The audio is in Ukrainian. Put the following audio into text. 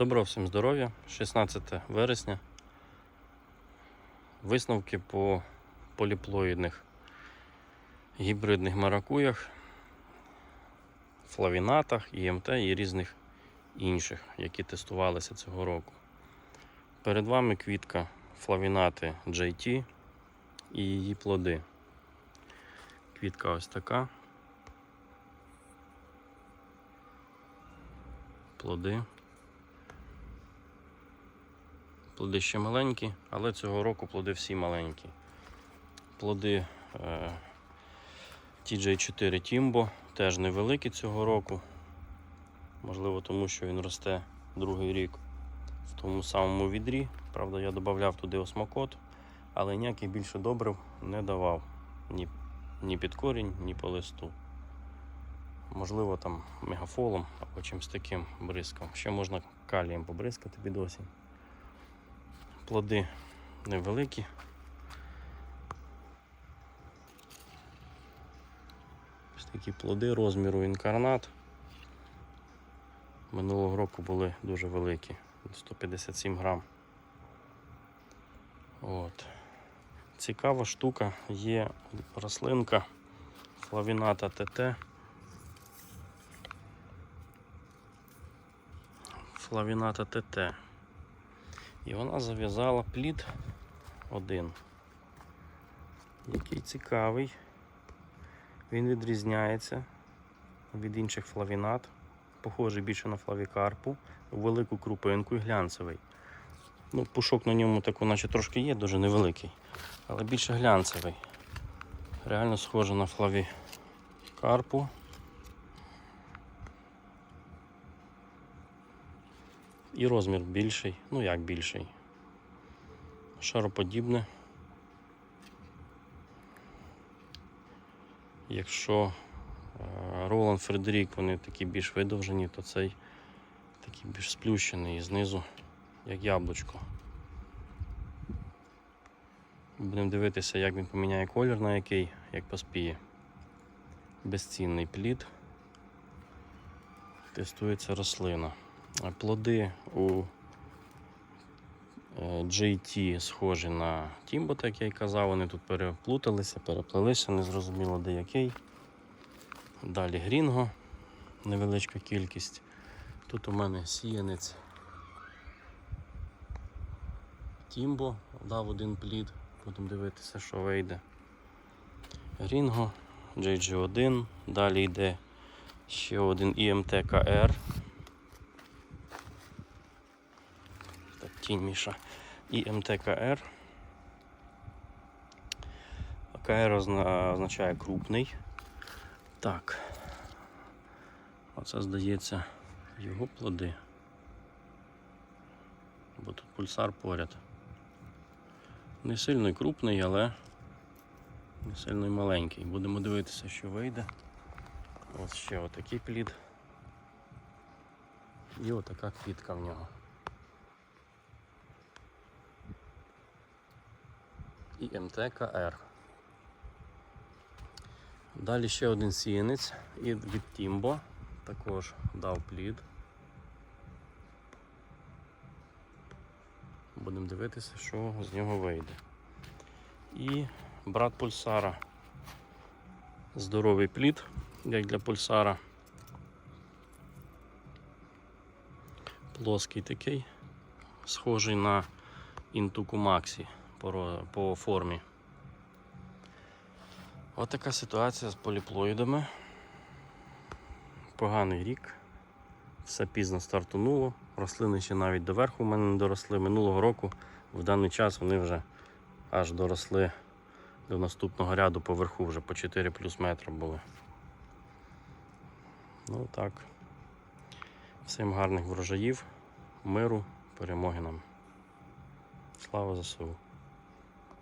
Доброго всім здоров'я, 16 вересня. Висновки по поліплоїдних гібридних маракуях, флавінатах, ІМТ і різних інших, які тестувалися цього року. Перед вами квітка флавінати JT і її плоди. Квітка ось така. Плоди. Плоди ще маленькі, але цього року плоди всі маленькі. Плоди е, TJ4 Timbo теж невеликі цього року. Можливо, тому що він росте другий рік в тому самому відрі. Правда, я додавав туди осмокот, але ніяких більше добрив не давав ні, ні під корінь, ні по листу. Можливо, там мегафолом або чимось таким бризком. Ще можна калієм побризкати під осінь. Плоди невеликі. Ось такі плоди розміру інкарнат. Минулого року були дуже великі, 157 грам. От. Цікава штука є рослинка флавіната ТТ. Флавіната ТТ. І вона зав'язала плід один, який цікавий. Він відрізняється від інших флавінат, похожий більше на флавікарпу, велику крупинку і глянцевий. Ну, Пушок на ньому таку, наче трошки є, дуже невеликий, але більше глянцевий. Реально схоже на флавікарпу. І розмір більший, ну як більший. Шароподібне. Якщо Роланд Фредерік вони такі більш видовжені, то цей такий більш сплющений і знизу, як яблучко. Будемо дивитися, як він поміняє колір на який, як поспіє. Безцінний плід. Тестується рослина. Плоди у JT схожі на Тімбота, як я й казав, вони тут переплуталися, переплелися, незрозуміло де який. Далі Грінго, невеличка кількість. Тут у мене сіянець Тімбо дав один плід, будемо дивитися, що вийде. Грінго, JG1, далі йде ще один IMT-КР. Так, Міша. І МТКР. КР озна- означає крупний. Так. Оце здається його плоди. Бо тут пульсар поряд. Не сильно й крупний, але не сильно й маленький. Будемо дивитися, що вийде. Ось ще отакий плід. І отака квітка в нього. І МТКР. Далі ще один сіянець і від Тімбо також дав плід. Будемо дивитися, що з нього вийде. І брат пульсара. Здоровий плід, як для пульсара. Плоский такий, схожий на Інтуку Максі по, по формі. Ось така ситуація з поліплоїдами. Поганий рік. Все пізно стартунуло. Рослини ще навіть доверху в мене не доросли. Минулого року в даний час вони вже аж доросли до наступного ряду поверху, вже по 4 плюс метра були. Ну так. Всім гарних врожаїв, миру, перемоги нам. Слава ЗСУ!